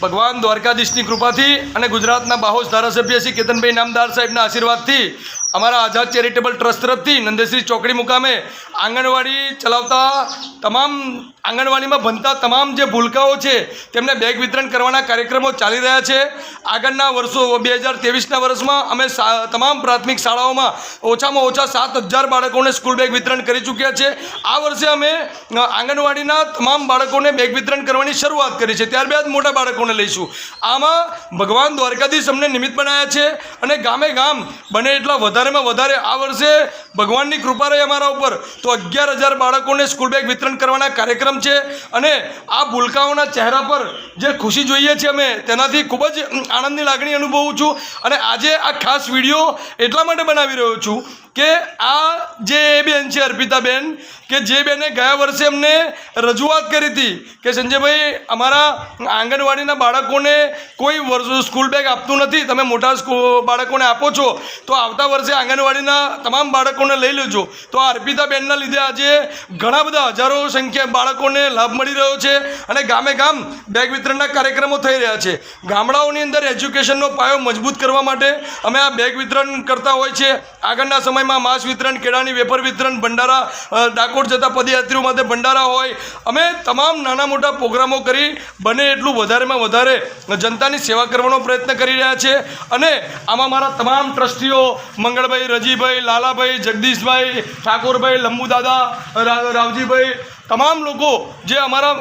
ભગવાન દ્વારકાધીશની કૃપાથી અને ગુજરાતના બાહોશ ધારાસભ્ય શ્રી કેતનભાઈ નામદાર સાહેબના આશીર્વાદથી અમારા આઝાદ ચેરિટેબલ ટ્રસ્ટ તરફથી નંદેશ્રી ચોકડી મુકામે આંગણવાડી ચલાવતા તમામ, આંગણવાડીમાં ભણતા તમામ જે ભૂલકાઓ છે, તેમને બેગ વિતરણ કરવાના કાર્યક્રમો ચાલી રહ્યા છે. આગળના વર્ષો, બે હજાર તેવીસના વર્ષમાં અમે તમામ પ્રાથમિક શાળાઓમાં ઓછામાં ઓછા સાત હજાર બાળકોને સ્કૂલ બેગ વિતરણ કરી ચૂક્યા છે. આ વર્ષે અમે આંગણવાડીના તમામ બાળકોને બેગ વિતરણ કરવાની શરૂઆત કરી છે. ત્યારબાદ મોટા બાળકોને લઈશું. આમાં ભગવાન દ્વારકાધીશ અમને નિમિત્ત બનાવ્યા છે અને ગામે ગામ બને એટલા વધારેમાં વધારે આ વર્ષે ભગવાનની કૃપા રહી અમારા ઉપર તો અગિયાર હજાર બાળકોને સ્કૂલ બેગ વિતરણ કરવાના કાર્યક્રમ છે. અને આ ભૂલકાઓના ચહેરા પર જે ખુશી જોઈએ છીએ અમે, તેનાથી ખૂબ જ આનંદની લાગણી અનુભવું છું. અને આજે આ ખાસ વીડિયો એટલા માટે બનાવી રહ્યો છું કે આ જે બેન છે અર્પિતાબેન, કે જે બેને ગયા વર્ષે અમને રજૂઆત કરી હતી કે સંજયભાઈ, અમારા આંગણવાડીના બાળકોને કોઈ વર્ષ સ્કૂલ બેગ આપતું નથી, તમે મોટા બાળકોને આપો છો, તો આવતા વર્ષે આંગણવાડીના તમામ બાળકોને લઈ લેજો. તો આ અર્પિતાબેનના લીધે આજે ઘણા બધા હજારો સંખ્યા બાળકોને લાભ મળી રહ્યો છે અને ગામે ગામ બેગ વિતરણના કાર્યક્રમો થઈ રહ્યા છે. ગામડાઓની અંદર એજ્યુકેશનનો પાયો મજબૂત કરવા માટે અમે આ બેગ વિતરણ કરતા હોય છે. આગળના સમયમાં માંસ વિતરણ, કેળાની વેપર વિતરણ, ભંડારા ડાકોર જતા પદયાત્રીઓ માટે ભંડારા હોય. અમે તમામ નાના મોટા પ્રોગ્રામો કરી બને એટલું વધારેમાં વધારે જનતાની સેવા કરવાનો પ્રયત્ન કરી રહ્યા છે. અને આમાં મારા તમામ ટ્રસ્ટીઓ, મંગળભાઈ, રજીભાઈ, લાલાભાઈ, જગદીશભાઈ, ઠાકોરભાઈ, લંબુદાદા રાવજીભાઈ તમામ લોકો જે અમારા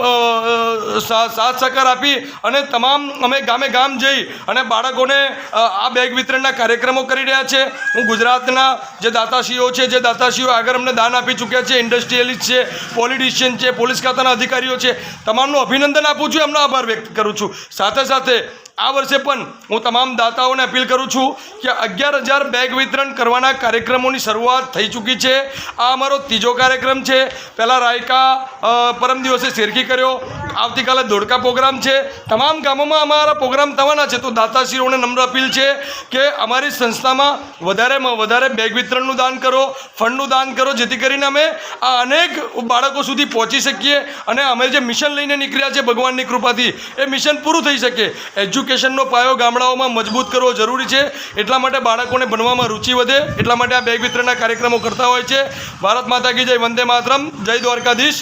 સાથ સહકાર આપી અને તમામ અમે ગામે ગામ જઈ અને બાળકોને આ બેગ વિતરણના કાર્યક્રમો કરી રહ્યા છે. હું ગુજરાતના જે દાતાશ્રીઓ છે, જે દાતાશ્રીઓ આગળ અમને દાન આપી ચૂક્યા છે, ઇન્ડસ્ટ્રીયલિસ્ટ છે, પોલિટિશિયન છે, પોલીસ ખાતાના અધિકારીઓ છે, તમામનું અભિનંદન આપું છું, એમનો આભાર વ્યક્ત કરું છું. સાથે સાથે આ વર્ષે પણ હું તમામ દાતાઓને અપીલ કરું છું કે અગિયાર હજાર બેગ વિતરણ કરવાના કાર્યક્રમોની શરૂઆત થઈ ચૂકી છે. આ અમારો ત્રીજો કાર્યક્રમ છે. પહેલાં રાયકા પરમ દિવસે શેરકી કર્યો. આવતીકાલે ધોળકા પ્રોગ્રામ છે. તમામ ગામોમાં અમારા પ્રોગ્રામ થવાના છે. તો દાતાશ્રીઓને નમ્ર અપીલ છે કે અમારી સંસ્થામાં વધારેમાં વધારે બેગ વિતરણનું દાન કરો, ફંડનું દાન કરો, જેથી કરીને અમે આ અનેક બાળકો સુધી પહોંચી શકીએ અને અમે જે મિશન લઈને નીકળ્યા છે ભગવાનની કૃપાથી, એ મિશન પૂરું થઈ શકે. એજ્યુકેશનનો પાયો ગામડાઓમાં મજબૂત કરવો જરૂરી છે. એટલા માટે બાળકોને ભણવામાં રુચિ વધે. એટલા માટે આ બેગ વિતરણના કાર્યક્રમો કરતા હોય છે. ભારત માતા કી જય. વંદે માતરમ. જય દ્વારકાધીશ.